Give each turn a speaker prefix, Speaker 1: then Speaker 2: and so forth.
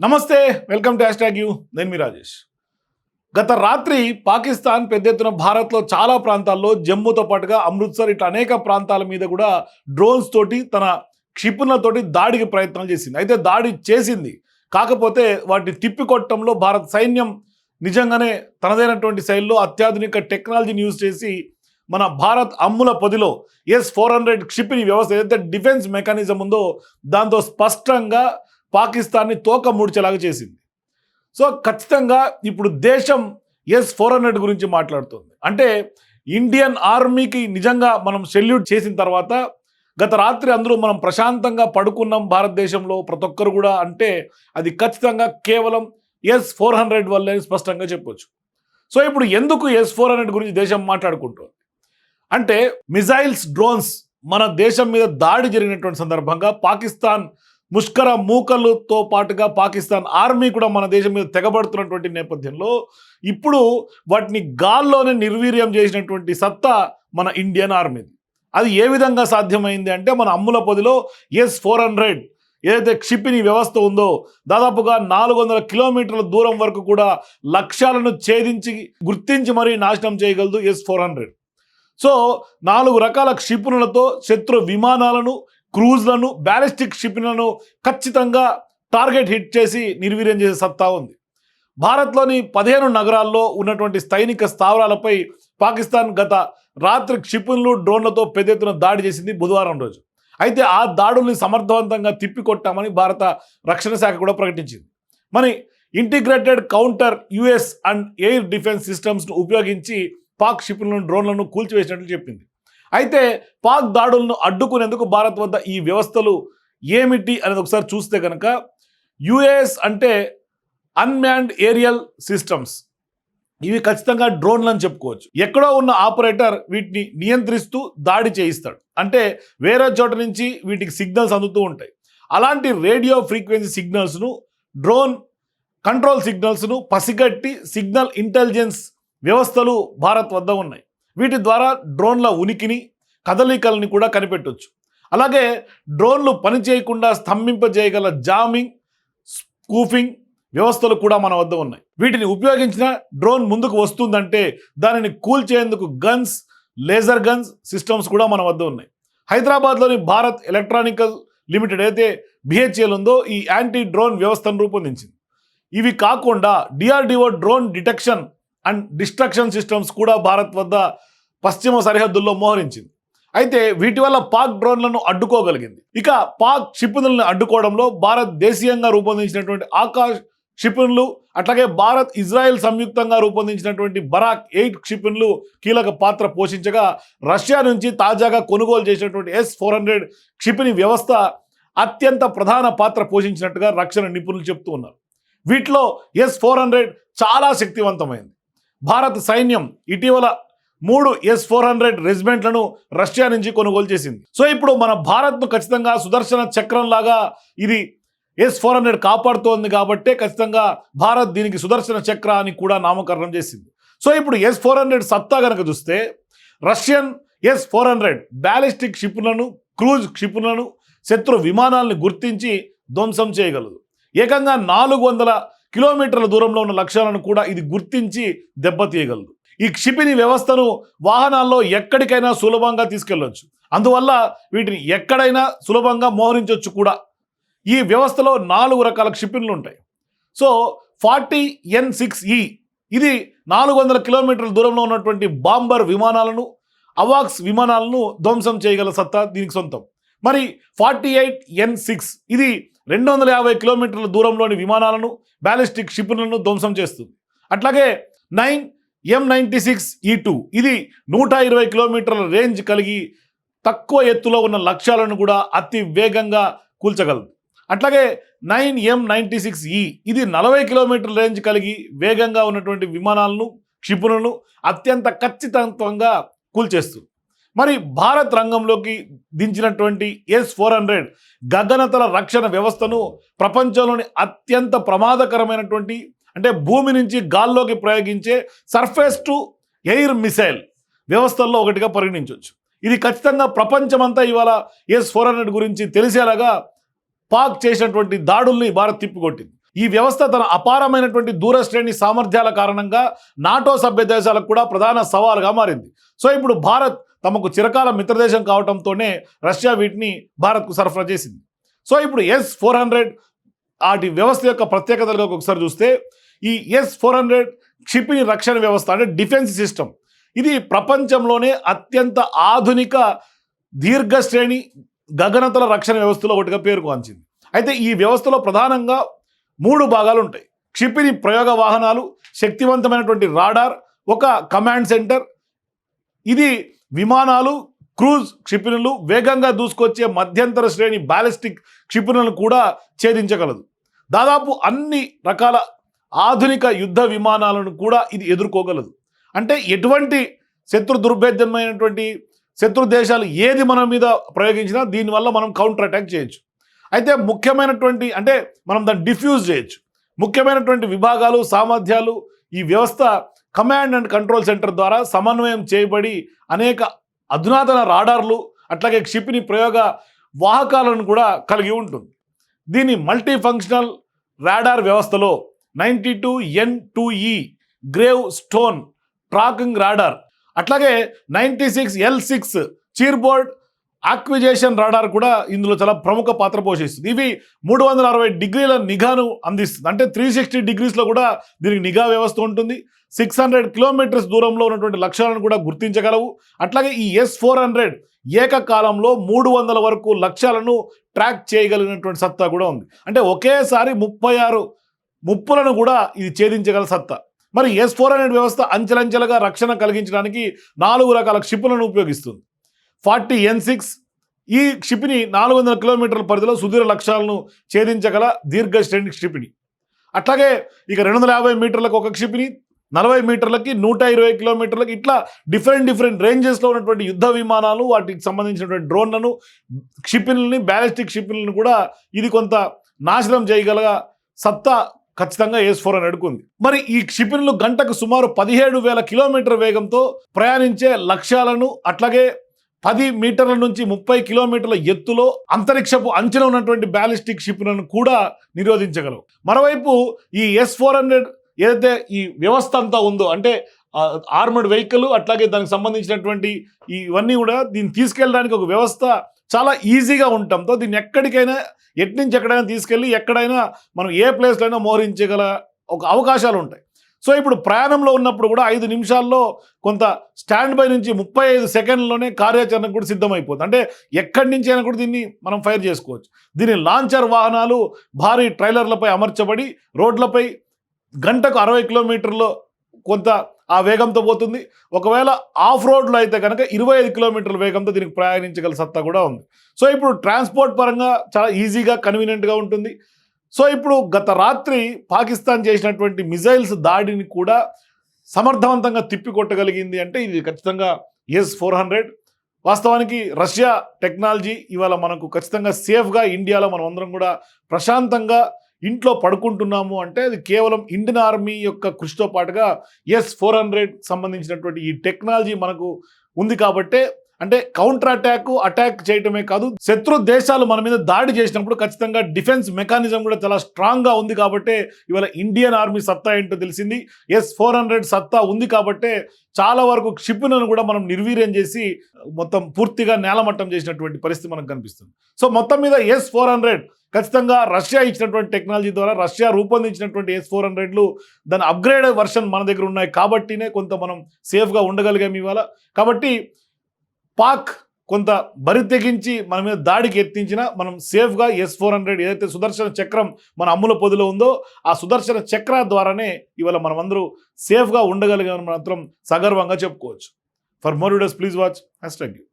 Speaker 1: నమస్తే welcome to hash tag U. నేను మీ రాజేష్. గత రాత్రి పాకిస్తాన్ పెద్ద ఎత్తున భారత్లో చాలా ప్రాంతాల్లో జమ్మూతో పాటుగా అమృత్సర్ ఇట్లా అనేక ప్రాంతాల మీద కూడా డ్రోన్స్ తోటి తన క్షిపణులతోటి దాడికి ప్రయత్నం చేసింది. అయితే దాడి చేసింది. కాకపోతే వాటిని తిప్పికొట్టడంలో భారత్ సైన్యం నిజంగానే తనదైనటువంటి శైలిలో అత్యాధునిక టెక్నాలజీని యూజ్ చేసి మన భారత్ అమ్ముల పొదిలో ఎస్ ఫోర్ హండ్రెడ్ క్షిపిణి వ్యవస్థ ఏదైతే డిఫెన్స్ మెకానిజం ఉందో దాంతో స్పష్టంగా పాకిస్తాన్ని తోక ముడిచేలాగా చేసింది. సో ఖచ్చితంగా ఇప్పుడు దేశం ఎస్ ఫోర్ హండ్రెడ్ గురించి మాట్లాడుతుంది. అంటే ఇండియన్ ఆర్మీకి నిజంగా మనం సెల్యూట్ చేసిన తర్వాత గత రాత్రి అందరూ మనం ప్రశాంతంగా పడుకున్నాం భారతదేశంలో ప్రతి ఒక్కరు కూడా అంటే అది ఖచ్చితంగా కేవలం ఎస్ ఫోర్ హండ్రెడ్ వల్లే స్పష్టంగా చెప్పొచ్చు. సో ఇప్పుడు ఎందుకు ఎస్ ఫోర్ హండ్రెడ్ గురించి దేశం మాట్లాడుకుంటుంది? అంటే మిజైల్స్ డ్రోన్స్ మన దేశం మీద దాడి జరిగినటువంటి సందర్భంగా పాకిస్తాన్ ముష్కర మూకలతో పాటుగా పాకిస్తాన్ ఆర్మీ కూడా మన దేశం మీద తెగబడుతున్నటువంటి నేపథ్యంలో ఇప్పుడు వాటిని గాల్లోనే నిర్వీర్యం చేసినటువంటి సత్తా మన ఇండియన్ ఆర్మీది. అది ఏ విధంగా సాధ్యమైంది అంటే మన అమ్ముల పొదిలో ఎస్ ఫోర్ హండ్రెడ్ ఏదైతే క్షిపిణి వ్యవస్థ ఉందో దాదాపుగా నాలుగు వందల కిలోమీటర్ల దూరం వరకు కూడా లక్ష్యాలను ఛేదించి గుర్తించి మరీ నాశనం చేయగలదు ఎస్ ఫోర్ హండ్రెడ్. సో నాలుగు రకాల క్షిపణులతో శత్రు విమానాలను క్రూజ్లను బ్యాలిస్టిక్ షిప్లను ఖచ్చితంగా టార్గెట్ హిట్ చేసి నిర్వీర్యం చేసే సత్తా ఉంది. భారత్లోని పదిహేను నగరాల్లో ఉన్నటువంటి సైనిక స్థావరాలపై పాకిస్తాన్ గత రాత్రి క్షిపణులు డ్రోన్లతో పెద్ద ఎత్తున దాడి చేసింది బుధవారం రోజు. అయితే ఆ దాడుల్ని సమర్థవంతంగా తిప్పికొట్టామని భారత రక్షణ శాఖ కూడా ప్రకటించింది. మరి integrated counter US and air defence సిస్టమ్స్ను ఉపయోగించి పాక్ క్షిపణులను డ్రోన్లను కూల్చివేసినట్లు చెప్పింది. అయితే పాక్ దాడులను అడ్డుకునేందుకు భారత్ వద్ద ఈ వ్యవస్థలు ఏమిటి అనేది ఒకసారి చూస్తే కనుక యుఏఎస్ అంటే అన్మ్యాన్డ్ ఏరియల్ సిస్టమ్స్. ఇవి ఖచ్చితంగా డ్రోన్లు అని చెప్పుకోవచ్చు. ఎక్కడో ఉన్న ఆపరేటర్ వీటిని నియంత్రిస్తూ దాడి చేయిస్తాడు. అంటే వేరే చోట నుంచి వీటికి సిగ్నల్స్ అందుతూ ఉంటాయి. అలాంటి రేడియో ఫ్రీక్వెన్సీ సిగ్నల్స్ను డ్రోన్ కంట్రోల్ సిగ్నల్స్ను పసిగట్టి సిగ్నల్ ఇంటెలిజెన్స్ వ్యవస్థలు భారత్ వద్ద ఉన్నాయి. వీటి ద్వారా డ్రోన్ల ఉనికిని కదలికల్ని కూడా కనిపెట్టవచ్చు అలాగే డ్రోన్లు పనిచేయకుండా స్తంభింపజేయగల జామింగ్ స్కూఫింగ్ వ్యవస్థలు కూడా మన వద్ద ఉన్నాయి. వీటిని ఉపయోగించిన డ్రోన్ ముందుకు వస్తుందంటే దానిని కూల్చేందుకు గన్స్ లేజర్ గన్స్ సిస్టమ్స్ కూడా మన వద్ద ఉన్నాయి. హైదరాబాద్లోని భారత్ ఎలక్ట్రానికల్ లిమిటెడ్ అయితే బిహెచ్ఎల్ ఉందో ఈ యాంటీ డ్రోన్ వ్యవస్థను రూపొందించింది. ఇవి కాకుండా DRDO drone detection and destruction systems కూడా భారత్ వద్ద పశ్చిమ సరిహద్దుల్లో మోహరించింది. అయితే వీటి వల్ల పాక్ డ్రోన్లను అడ్డుకోగలిగింది. ఇక పాక్ క్షిపణులను అడ్డుకోవడంలో భారత్ దేశీయంగా రూపొందించినటువంటి ఆకాశ్ క్షిపణులు అట్లాగే భారత్ ఇజ్రాయెల్ సంయుక్తంగా రూపొందించినటువంటి బరాక్ ఎయిట్ క్షిపణులు కీలక పాత్ర పోషించగా రష్యా నుంచి తాజాగా కొనుగోలు చేసినటువంటి ఎస్ ఫోర్ హండ్రెడ్ క్షిపణి వ్యవస్థ అత్యంత ప్రధాన పాత్ర పోషించినట్టుగా రక్షణ నిపుణులు చెప్తూ ఉన్నారు. వీటిలో ఎస్ ఫోర్ హండ్రెడ్ చాలా శక్తివంతమైంది. భారత సైన్యం ఇటీవల మూడు ఎస్ ఫోర్ హండ్రెడ్ రెజిమెంట్లను రష్యా నుంచి కొనుగోలు చేసింది. సో ఇప్పుడు మన భారత్ను ఖచ్చితంగా సుదర్శన చక్రం లాగా ఇది ఎస్ ఫోర్ హండ్రెడ్ కాపాడుతోంది కాబట్టే ఖచ్చితంగా భారత్ దీనికి సుదర్శన చక్ర అని కూడా నామకరణం చేసింది. సో ఇప్పుడు ఎస్ ఫోర్ హండ్రెడ్ సత్తా కనుక చూస్తే Russian S four hundred ballistic క్షిపణులను cruise క్షిపణులను శత్రు విమానాలను గుర్తించి ధ్వంసం చేయగలదు. ఏకంగా నాలుగు వందల కిలోమీటర్ల దూరంలో ఉన్న లక్ష్యాలను కూడా ఇది గుర్తించి దెబ్బతీయగలదు. ఈ క్షిపిణి వ్యవస్థను వాహనాల్లో ఎక్కడికైనా సులభంగా తీసుకెళ్ళవచ్చు అందువల్ల వీటిని ఎక్కడైనా సులభంగా మోహరించవచ్చు కూడా. ఈ వ్యవస్థలో నాలుగు రకాల క్షిపిణులు ఉంటాయి. సో ఫార్టీ ఎన్ సిక్స్ ఈ ఇది నాలుగు వందల కిలోమీటర్ల దూరంలో ఉన్నటువంటి బాంబర్ విమానాలను అవాక్స్ విమానాలను ధ్వంసం చేయగల సత్తా దీనికి సొంతం. మరి ఫార్టీ ఎయిట్ ఎన్ సిక్స్ ఇది రెండు వందల యాభై కిలోమీటర్ల దూరంలోని విమానాలను బ్యాలిస్టిక్ క్షిపణులను ధ్వంసం చేస్తుంది. అట్లాగే nine M ninety six E two ఇది నూట ఇరవై కిలోమీటర్ల రేంజ్ కలిగి తక్కువ ఎత్తులో ఉన్న లక్ష్యాలను కూడా అతి వేగంగా కూల్చగలదు. అట్లాగే నైన్ ఎం నైంటీ సిక్స్ ఈ ఇది నలభై కిలోమీటర్ల రేంజ్ కలిగి వేగంగా ఉన్నటువంటి విమానాలను క్షిపులను అత్యంత ఖచ్చితత్వంగా కూల్చేస్తుంది. మరి భారత్ రంగంలోకి దించినటువంటి ఎస్ ఫోర్ హండ్రెడ్ గగనతల రక్షణ వ్యవస్థను ప్రపంచంలోని అత్యంత ప్రమాదకరమైనటువంటి అంటే భూమి నుంచి గాల్లోకి ప్రయోగించే సర్ఫేస్ టు ఎయిర్ మిసైల్ వ్యవస్థల్లో ఒకటిగా పరిగణించవచ్చు. ఇది ఖచ్చితంగా ప్రపంచమంతా ఇవాళ ఎస్ ఫోర్ హండ్రెడ్ గురించి తెలిసేలాగా పాక్ చేసినటువంటి దాడుల్ని భారత్ తిప్పికొట్టింది. ఈ వ్యవస్థ తన అపారమైనటువంటి దూరశ్రేణి సామర్థ్యాల కారణంగా నాటో సభ్య దేశాలకు కూడా ప్రధాన సవాలుగా మారింది. సో ఇప్పుడు భారత్ తమకు చిరకాల మిత్రదేశం కావడంతోనే రష్యా వీటిని భారత్కు సరఫరా చేసింది. సో ఇప్పుడు ఎస్ ఫోర్ హండ్రెడ్ వాటి వ్యవస్థ యొక్క ప్రత్యేకతలుగా ఒకసారి చూస్తే ఈ ఎస్ ఫోర్ హండ్రెడ్ క్షిపిణి రక్షణ వ్యవస్థ అంటే డిఫెన్స్ సిస్టమ్. ఇది ప్రపంచంలోనే అత్యంత ఆధునిక దీర్ఘ శ్రేణి గగనతల రక్షణ వ్యవస్థలో ఒకటిగా పేరుగాంచింది. అయితే ఈ వ్యవస్థలో ప్రధానంగా మూడు భాగాలు ఉంటాయి క్షిపిణి ప్రయోగ వాహనాలు శక్తివంతమైనటువంటి రాడార్ ఒక కమాండ్ సెంటర్ ఇది విమానాలు క్రూజ్ క్షిపణులు వేగంగా దూసుకొచ్చే మధ్యంతర శ్రేణి బ్యాలిస్టిక్ క్షిపణులను కూడా ఛేదించగలదు. దాదాపు అన్ని రకాల ఆధునిక యుద్ధ విమానాలను కూడా ఇది ఎదుర్కోగలదు. అంటే ఎటువంటి శత్రు దుర్భేద్యమైనటువంటి శత్రు దేశాలు ఏది మన మీద ప్రయోగించినా దీనివల్ల మనం కౌంటర్ అటాక్ చేయొచ్చు. అయితే ముఖ్యమైనటువంటి అంటే మనం దాన్ని డిఫ్యూజ్ చేయొచ్చు. ముఖ్యమైనటువంటి విభాగాలు సామర్థ్యాలు ఈ వ్యవస్థ కమాండ్ అండ్ కంట్రోల్ సెంటర్ ద్వారా సమన్వయం చేయబడి అనేక అధునాతన రాడార్లు అట్లాగే క్షిపిణి ప్రయోగ వాహకాలను కూడా కలిగి ఉంటుంది. దీని మల్టీ ఫంక్షనల్ రాడార్ వ్యవస్థలో ninety two N two E grave stone tracking radar. అట్లాగే ninety six L six cheese board acquisition radar కూడా ఇందులో చాలా ప్రముఖ పాత్ర పోషిస్తుంది. ఇవి మూడు వందల అరవై డిగ్రీల నిఘాను అందిస్తుంది. అంటే త్రీ సిక్స్టీ డిగ్రీస్లో కూడా దీనికి నిఘా వ్యవస్థ ఉంటుంది. సిక్స్ హండ్రెడ్ కిలోమీటర్స్ దూరంలో ఉన్నటువంటి లక్ష్యాలను కూడా గుర్తించగలవు. అట్లాగే ఈ ఎస్ ఫోర్ హండ్రెడ్ ఏకకాలంలో మూడు వందల వరకు లక్ష్యాలను ట్రాక్ చేయగలిగినటువంటి సత్తా కూడా ఉంది. అంటే ఒకేసారి ముప్పై ఆరు ముప్పులను కూడా ఇది ఛేదించగల సత్తా. మరి ఎస్ ఫోర్ హండ్రెడ్ వ్యవస్థ అంచెలంచెలుగా రక్షణ కలిగించడానికి నాలుగు రకాల క్షిపులను ఉపయోగిస్తుంది. ఫార్టీ ఎన్ సిక్స్ ఈ క్షిపిని నాలుగు వందల కిలోమీటర్ల పరిధిలో సుదీర్ఘ లక్ష్యాలను ఛేదించగల దీర్ఘ శ్రేణి క్షిపిణి. అట్లాగే ఇక రెండు వందల యాభై మీటర్లకు ఒక క్షిపిణి నలభై మీటర్లకి నూట ఇరవై కిలోమీటర్లకి ఇట్లా డిఫరెంట్ డిఫరెంట్ రేంజెస్లో ఉన్నటువంటి యుద్ధ విమానాలు వాటికి సంబంధించినటువంటి డ్రోన్లను క్షిపిణుల్ని బ్యాలిస్టిక్ క్షిపిణులను కూడా ఇది కొంత నాశనం చేయగల సత్తా ఖచ్చితంగా ఎస్ ఫోర్ అని అడుకుంది మరి ఈ క్షిపణులు గంటకు సుమారు పదిహేడు వేల కిలోమీటర్ వేగంతో ప్రయాణించే లక్ష్యాలను అట్లాగే పది మీటర్ల నుంచి ముప్పై కిలోమీటర్ల ఎత్తులో అంతరిక్షపు అంచనా ఉన్నటువంటి బ్యాలిస్టిక్ క్షిపణులను కూడా నిరోధించగలవు. మరోవైపు ఈ ఎస్ ఫోర్ హండ్రెడ్ ఏదైతే ఈ వ్యవస్థ అంతా ఉందో అంటే ఆర్మర్డ్ వెహికల్ అట్లాగే దానికి సంబంధించినటువంటి ఇవన్నీ కూడా దీన్ని తీసుకెళ్ళడానికి ఒక వ్యవస్థ చాలా ఈజీగా ఉండటంతో దీన్ని ఎక్కడికైనా ఎట్నుంచి ఎక్కడైనా తీసుకెళ్ళి ఎక్కడైనా మనం ఏ ప్లేస్లో అయినా మోహరించగల ఒక అవకాశాలు ఉంటాయి. సో ఇప్పుడు ప్రయాణంలో ఉన్నప్పుడు కూడా ఐదు నిమిషాల్లో కొంత స్టాండ్ బై నుంచి ముప్పై ఐదు సెకండ్లోనే కార్యాచరణకు కూడా సిద్ధమైపోతుంది. అంటే ఎక్కడి నుంచి అయినా కూడా దీన్ని మనం ఫైర్ చేసుకోవచ్చు. దీని లాంచర్ వాహనాలు భారీ ట్రైలర్లపై అమర్చబడి రోడ్లపై గంటకు అరవై కిలోమీటర్లో కొంత ఆ వేగంతో పోతుంది. ఒకవేళ ఆఫ్ రోడ్లో అయితే కనుక ఇరవై ఐదు కిలోమీటర్ల వేగంతో దీనికి ప్రయాణించగల సత్తా కూడా ఉంది. సో ఇప్పుడు ట్రాన్స్పోర్ట్ పరంగా చాలా ఈజీగా కన్వీనియంట్గా ఉంటుంది. సో ఇప్పుడు గత రాత్రి పాకిస్తాన్ చేసినటువంటి మిజైల్స్ దాడిని కూడా సమర్థవంతంగా తిప్పికొట్టగలిగింది అంటే ఇది ఖచ్చితంగా ఎస్ ఫోర్ హండ్రెడ్. వాస్తవానికి రష్యా టెక్నాలజీ ఇవాళ మనకు ఖచ్చితంగా సేఫ్గా ఇండియాలో మనం అందరం కూడా ప్రశాంతంగా ఇంట్లో పడుకుంటున్నాము అంటే అది కేవలం ఇండియన్ ఆర్మీ యొక్క కృషితో పాటుగా ఎస్ ఫోర్ హండ్రెడ్ సంబంధించినటువంటి ఈ టెక్నాలజీ మనకు ఉంది కాబట్టే అంటే కౌంటర్ అటాక్ అటాక్ చేయటమే కాదు శత్రు దేశాలు మన మీద దాడి చేసినప్పుడు ఖచ్చితంగా డిఫెన్స్ మెకానిజం కూడా చాలా స్ట్రాంగ్గా ఉంది కాబట్టే ఇవాళ ఇండియన్ ఆర్మీ సత్తా ఏంటో తెలిసింది. ఎస్ ఫోర్ హండ్రెడ్ సత్తా ఉంది కాబట్టే చాలా వరకు క్షిపణులను కూడా మనం నిర్వీర్యం చేసి మొత్తం పూర్తిగా నేలమట్టం చేసినటువంటి పరిస్థితి మనకు కనిపిస్తుంది. సో మొత్తం మీద ఎస్ ఫోర్ హండ్రెడ్ ఖచ్చితంగా రష్యా ఇచ్చినటువంటి టెక్నాలజీ ద్వారా రష్యా రూపొందించినటువంటి ఎస్ ఫోర్ హండ్రెడ్లు దాని అప్గ్రేడ్ వర్షన్ మన దగ్గర ఉన్నాయి కాబట్టినే కొంత మనం సేఫ్గా ఉండగలిగాం ఇవాళ. కాబట్టి పాక్ కొంత బరి తెగించి మన మీద దాడికి ఎత్తించిన మనం సేఫ్గా ఎస్ ఫోర్ హండ్రెడ్ ఏదైతే సుదర్శన చక్రం మన అమ్ముల పొదిలో ఉందో ఆ సుదర్శన చక్ర ద్వారానే ఇవాళ మనం అందరూ సేఫ్గా ఉండగలిగామని మాత్రం సగర్వంగా చెప్పుకోవచ్చు. For more videos please watch hash thank you